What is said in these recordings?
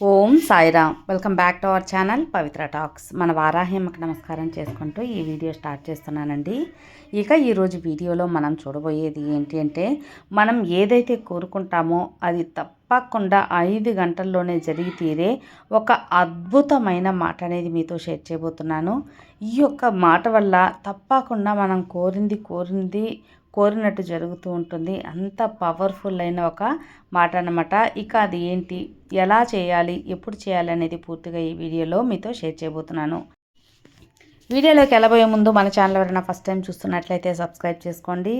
Om Sairam. Welcome back to our channel Pavitra talks. మన వారాహ్యమ్మకి నమస్కారం చేసుకుంటూ ఈ వీడియో స్టార్ట్ చేస్తున్నానండి. ఇక ఈరోజు వీడియోలో మనం చూడబోయేది ఏంటి అంటే మనం ఏదైతే కోరుకుంటామో అది తప్పకుండా ఐదు గంటల్లోనే జరిగి తీరే ఒక అద్భుతమైన మాట అనేది మీతో షేర్ చేయబోతున్నాను. ఈ యొక్క మాట వల్ల తప్పకుండా మనం కోరింది కోరింది కోరినట్టు జరుగుతూ ఉంటుంది. అంత పవర్ఫుల్ అయిన ఒక మాట అనమాట ఇక అది ఏంటి? ఎలా చేయాలి? ఎప్పుడు చేయాలి అనేది పూర్తిగా ఈ వీడియోలో మీతో షేర్ చేయబోతున్నాను. వీడియోలోకి వెళ్ళబోయే ముందు మన ఛానల్ ఎవరైనా ఫస్ట్ టైం చూస్తున్నట్లయితే సబ్స్క్రైబ్ చేసుకోండి.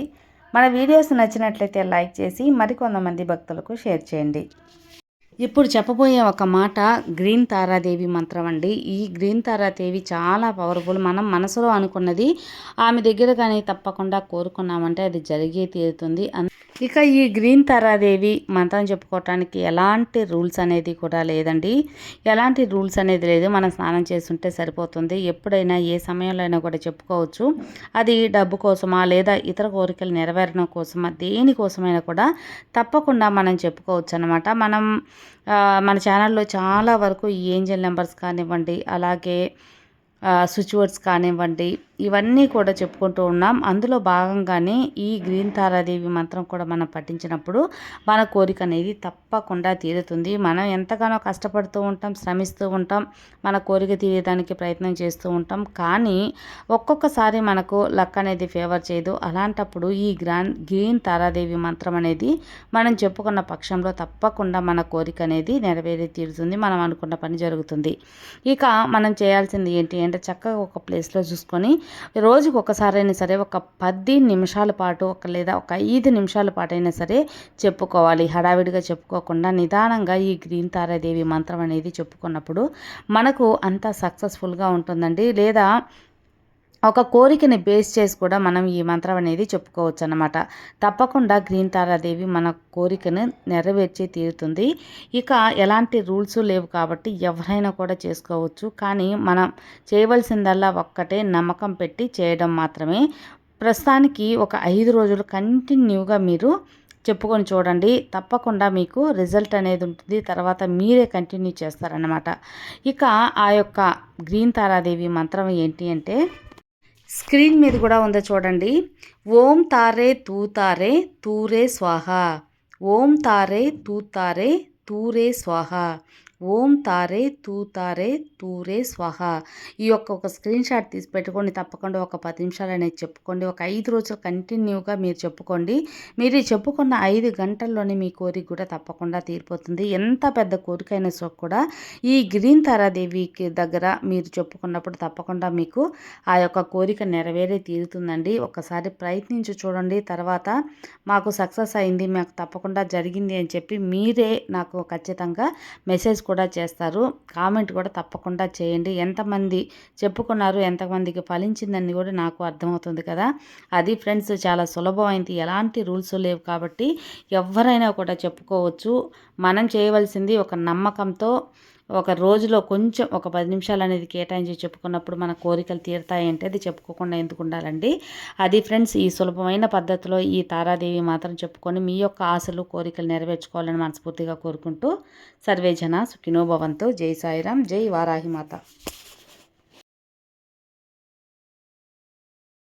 మన వీడియోస్ నచ్చినట్లయితే లైక్ చేసి మరికొంతమంది భక్తులకు షేర్ చేయండి. ఇప్పుడు చెప్పబోయే ఒక మాట గ్రీన్ తారాదేవి మంత్రం అండి. ఈ గ్రీన్ తారాదేవి చాలా పవర్ఫుల్ మనం మనసులో అనుకున్నది ఆమె దగ్గర కానీ తప్పకుండా కోరుకున్నామంటే అది జరిగే తీరుతుంది. ఇక ఈ గ్రీన్ తారాదేవి మంత్రం చెప్పుకోవటానికి ఎలాంటి రూల్స్ అనేది కూడా లేదండి. ఎలాంటి రూల్స్ అనేది లేదు. మనం స్నానం చేస్తుంటే సరిపోతుంది. ఎప్పుడైనా ఏ సమయంలో అయినా కూడా చెప్పుకోవచ్చు. అది డబ్బు కోసమా లేదా ఇతర కోరికలు నెరవేరడం కోసమా దేనికోసమైనా కూడా తప్పకుండా మనం చెప్పుకోవచ్చు అనమాట మనం మన ఛానల్లో చాలా వరకు ఈ ఏంజల్ నెంబర్స్ కానివ్వండి అలాగే స్విచ్ వర్డ్స్ కానివ్వండి ఇవన్నీ కూడా చెప్పుకుంటూ ఉన్నాం. అందులో భాగంగానే ఈ గ్రీన్ తారాదేవి మంత్రం కూడా మనం పఠించినప్పుడు మన కోరిక అనేది తప్పకుండా తీరుతుంది. మనం ఎంతగానో కష్టపడుతూ ఉంటాం శ్రమిస్తూ ఉంటాం మన కోరిక తీరేదానికి ప్రయత్నం చేస్తూ ఉంటాం. కానీ ఒక్కొక్కసారి మనకు లక్ అనేది ఫేవర్ చేయదు. అలాంటప్పుడు ఈ గ్రాన్ గ్రీన్ తారాదేవి మంత్రం అనేది మనం చెప్పుకున్న పక్షంలో తప్పకుండా మన కోరిక అనేది నెరవేరి తీరుతుంది. మనం అనుకున్న పని జరుగుతుంది. ఇక మనం చేయాల్సింది ఏంటి అంటే చక్కగా ఒక ప్లేస్లో చూసుకొని రోజుకు ఒకసారైనా సరే ఒక పది నిమిషాల పాటు ఒక లేదా ఒక ఐదు నిమిషాల పాటు అయినా సరే చెప్పుకోవాలి. హడావిడిగా చెప్పుకోకుండా నిదానంగా ఈ గ్రీన్ తారాదేవి మంత్రం అనేది చెప్పుకున్నప్పుడు మనకు అంత సక్సెస్ఫుల్గా ఉంటుందండి. లేదా ఒక కోరికని బేస్ చేసి కూడా మనం ఈ మంత్రం అనేది చెప్పుకోవచ్చు అనమాట తప్పకుండా గ్రీన్ తారాదేవి మన కోరికను నెరవేర్చి తీరుతుంది. ఇక ఎలాంటి రూల్స్ లేవు కాబట్టి ఎవరైనా కూడా చేసుకోవచ్చు. కానీ మనం చేయవలసిందల్లా ఒక్కటే నమ్మకం పెట్టి చేయడం మాత్రమే. ప్రస్తుతానికి ఒక ఐదు రోజులు కంటిన్యూగా మీరు చెప్పుకొని చూడండి. తప్పకుండా మీకు రిజల్ట్ అనేది ఉంటుంది. తర్వాత మీరే కంటిన్యూ చేస్తారనమాట ఇక ఆ యొక్క గ్రీన్ తారాదేవి మంత్రం ఏంటి అంటే స్క్రీన్ మీద కూడా ఉందో చూడండి. ఓం తారే తూ తారే తూరే స్వాహ. ఓం తారే తూ తారే తూరే స్వాహ. ఓం తారే తూ తారే తూరే స్వహ. ఈ యొక్క ఒక స్క్రీన్ షాట్ తీసి పెట్టుకోండి తప్పకుండా ఒక పది నిమిషాలు అనేది చెప్పుకోండి ఒక ఐదు రోజులు కంటిన్యూగా మీరు చెప్పుకోండి. మీరు చెప్పుకున్న ఐదు గంటల్లోనే మీ కోరిక కూడా తప్పకుండా తీరిపోతుంది. ఎంత పెద్ద కోరికైనా సో కూడా ఈ గ్రీన్ తారాదేవికి దగ్గర మీరు చెప్పుకున్నప్పుడు తప్పకుండా మీకు ఆ యొక్క కోరిక నెరవేరే తీరుతుందండి. ఒకసారి ప్రయత్నించి చూడండి తర్వాత మాకు సక్సెస్ అయింది మాకు తప్పకుండా జరిగింది అని చెప్పి మీరే నాకు ఖచ్చితంగా మెసేజ్ కూడా చేస్తారు. కామెంట్ కూడా తప్పకుండా చేయండి. ఎంతమంది చెప్పుకున్నారు ఎంతమందికి ఫలించిందని కూడా నాకు అర్థమవుతుంది కదా. అది ఫ్రెండ్స్ చాలా సులభమైంది. ఎలాంటి రూల్స్ లేవు కాబట్టి ఎవరైనా కూడా చెప్పుకోవచ్చు. మనం చేయవలసింది ఒక నమ్మకంతో ఒక రోజులో కొంచెం ఒక పది నిమిషాలు అనేది కేటాయించి చెప్పుకున్నప్పుడు మన కోరికలు తీరుతాయంటే అది చెప్పుకోకుండా ఎందుకు ఉండాలండి? అది ఫ్రెండ్స్ ఈ సులభమైన పద్ధతిలో ఈ తారాదేవి మాత్రం చెప్పుకొని మీ యొక్క ఆశలు కోరికలు నెరవేర్చుకోవాలని మనస్ఫూర్తిగా కోరుకుంటూ సర్వేజన సుఖినోభవంతో జై సాయిరాం జై వారాహిమాత.